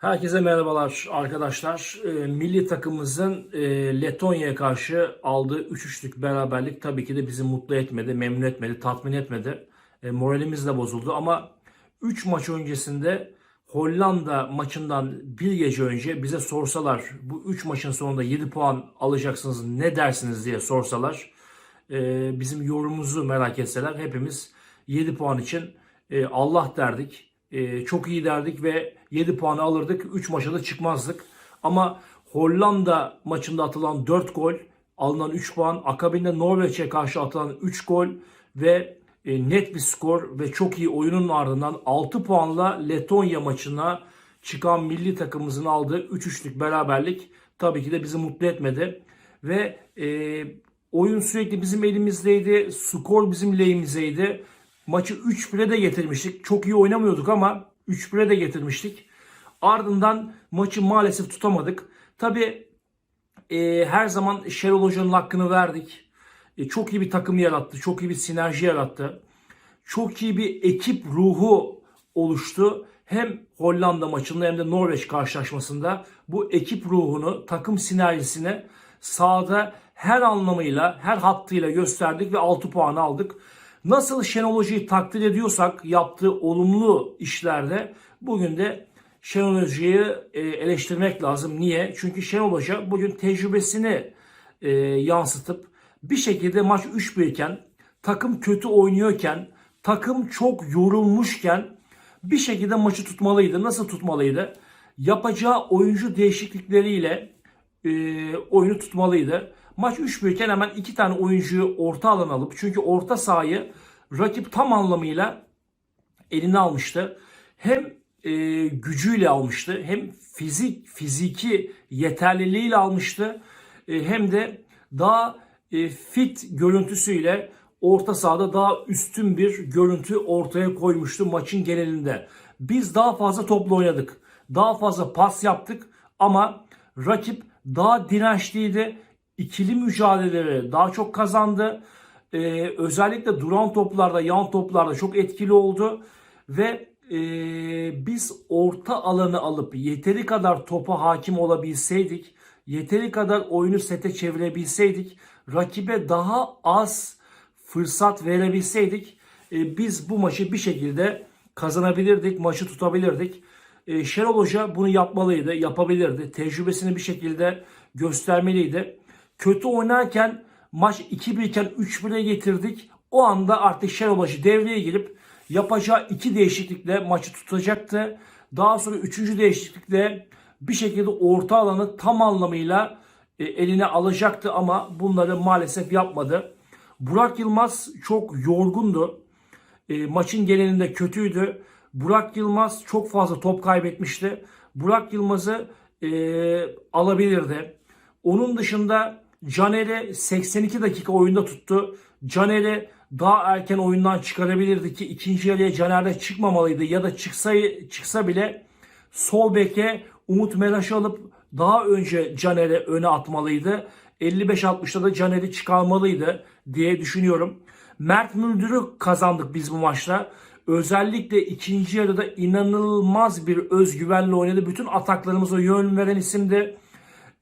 Herkese merhabalar arkadaşlar. E, milli takımımızın e, Letonya'ya karşı aldığı 3-3'lük beraberlik tabii ki de bizi mutlu etmedi, memnun etmedi, tatmin etmedi. E, moralimiz de bozuldu ama 3 maç öncesinde Hollanda maçından bir gece önce bize sorsalar bu 3 maçın sonunda 7 puan alacaksınız ne dersiniz diye sorsalar e, bizim yorumumuzu merak etseler hepimiz 7 puan için e, Allah derdik. E, çok iyi derdik ve 7 puanı alırdık. 3 maça da çıkmazdık. Ama Hollanda maçında atılan 4 gol, alınan 3 puan, akabinde Norveç'e karşı atılan 3 gol ve e, net bir skor ve çok iyi oyunun ardından 6 puanla Letonya maçına çıkan milli takımımızın aldığı 3-3'lük beraberlik tabii ki de bizi mutlu etmedi. Ve e, oyun sürekli bizim elimizdeydi, skor bizim lehimizdeydi. Maçı 3-1'e de getirmiştik. Çok iyi oynamıyorduk ama 3-1'e de getirmiştik. Ardından maçı maalesef tutamadık. Tabii e, her zaman Şenol Hoca'nın hakkını verdik. E, çok iyi bir takım yarattı. Çok iyi bir sinerji yarattı. Çok iyi bir ekip ruhu oluştu. Hem Hollanda maçında hem de Norveç karşılaşmasında bu ekip ruhunu, takım sinerjisini sahada her anlamıyla, her hattıyla gösterdik ve 6 puan aldık. Nasıl Şenol Hoca'yı takdir ediyorsak yaptığı olumlu işlerde bugün de Şenol Hoca'yı e, eleştirmek lazım. Niye? Çünkü Şenol Hoca bugün tecrübesini e, yansıtıp bir şekilde maç 3-1 iken takım kötü oynuyorken takım çok yorulmuşken bir şekilde maçı tutmalıydı. Nasıl tutmalıydı? Yapacağı oyuncu değişiklikleriyle e, oyunu tutmalıydı. Maç 3-1 iken hemen iki tane oyuncuyu orta alan alıp çünkü orta sahayı rakip tam anlamıyla eline almıştı. Hem e, gücüyle almıştı hem fizik fiziki yeterliliğiyle almıştı e, hem de daha e, fit görüntüsüyle orta sahada daha üstün bir görüntü ortaya koymuştu maçın genelinde. Biz daha fazla topla oynadık. Daha fazla pas yaptık ama rakip daha dirençliydi. İkili mücadeleleri daha çok kazandı. Ee, özellikle duran toplarda, yan toplarda çok etkili oldu. Ve e, biz orta alanı alıp yeteri kadar topa hakim olabilseydik, yeteri kadar oyunu sete çevirebilseydik, rakibe daha az fırsat verebilseydik e, biz bu maçı bir şekilde kazanabilirdik, maçı tutabilirdik. E, Şenol Hoca bunu yapmalıydı, yapabilirdi. Tecrübesini bir şekilde göstermeliydi. Kötü oynarken maç 2-1 iken 3-1'e getirdik. O anda artık Şenol Hoca devreye girip yapacağı iki değişiklikle maçı tutacaktı. Daha sonra üçüncü değişiklikle bir şekilde orta alanı tam anlamıyla e, eline alacaktı ama bunları maalesef yapmadı. Burak Yılmaz çok yorgundu. E, maçın genelinde kötüydü. Burak Yılmaz çok fazla top kaybetmişti. Burak Yılmaz'ı e, alabilirdi. Onun dışında Caner'i 82 dakika oyunda tuttu. Caner'i daha erken oyundan çıkarabilirdi ki ikinci yarıya Caner'de çıkmamalıydı ya da çıksa çıksa bile sol beke Umut Meraş'ı alıp daha önce Caner'i öne atmalıydı. 55-60'da da Caner'i çıkarmalıydı diye düşünüyorum. Mert Müldür'ü kazandık biz bu maçta. Özellikle ikinci yarıda inanılmaz bir özgüvenle oynadı. Bütün ataklarımıza yön veren isimdi.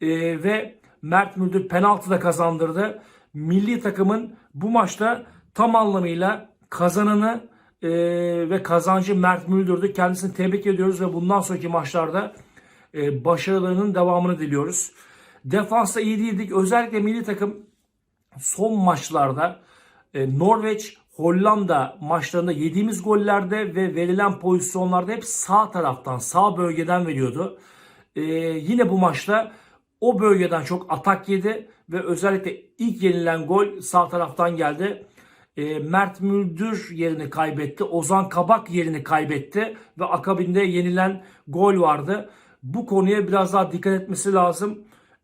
Ee, ve Mert Müldür penaltı da kazandırdı. Milli takımın bu maçta tam anlamıyla kazananı e, ve kazancı Mert Müldür'dü. Kendisini tebrik ediyoruz ve bundan sonraki maçlarda e, başarılarının devamını diliyoruz. Defansta iyi değildik. Özellikle milli takım son maçlarda e, Norveç, Hollanda maçlarında yediğimiz gollerde ve verilen pozisyonlarda hep sağ taraftan, sağ bölgeden veriyordu. E, yine bu maçta o bölgeden çok atak yedi ve özellikle ilk yenilen gol sağ taraftan geldi. E, Mert Müldür yerini kaybetti. Ozan Kabak yerini kaybetti ve akabinde yenilen gol vardı. Bu konuya biraz daha dikkat etmesi lazım.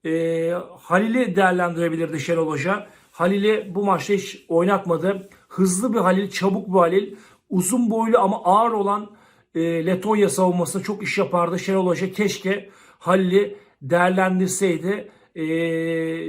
E, Halil'i değerlendirebilirdi Şenol Hoca. Halil'i bu maçta hiç oynatmadı. Hızlı bir Halil, çabuk bir Halil. Uzun boylu ama ağır olan e, Letonya savunmasında çok iş yapardı. Şenol Hoca keşke Halil'i değerlendirseydi e,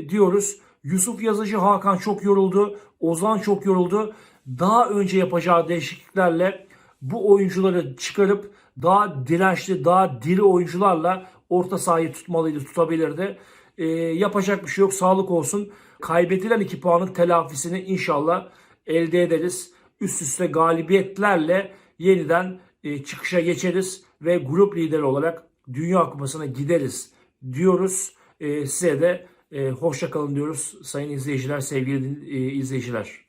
diyoruz. Yusuf Yazıcı Hakan çok yoruldu. Ozan çok yoruldu. Daha önce yapacağı değişikliklerle bu oyuncuları çıkarıp daha dirençli, daha diri oyuncularla orta sahayı tutmalıydı, tutabilirdi. Ee, yapacak bir şey yok. Sağlık olsun. Kaybedilen 2 puanın telafisini inşallah elde ederiz. Üst üste galibiyetlerle yeniden e, çıkışa geçeriz ve grup lideri olarak Dünya Kupası'na gideriz diyoruz. E, size de e, hoşça kalın diyoruz sayın izleyiciler, sevgili e, izleyiciler.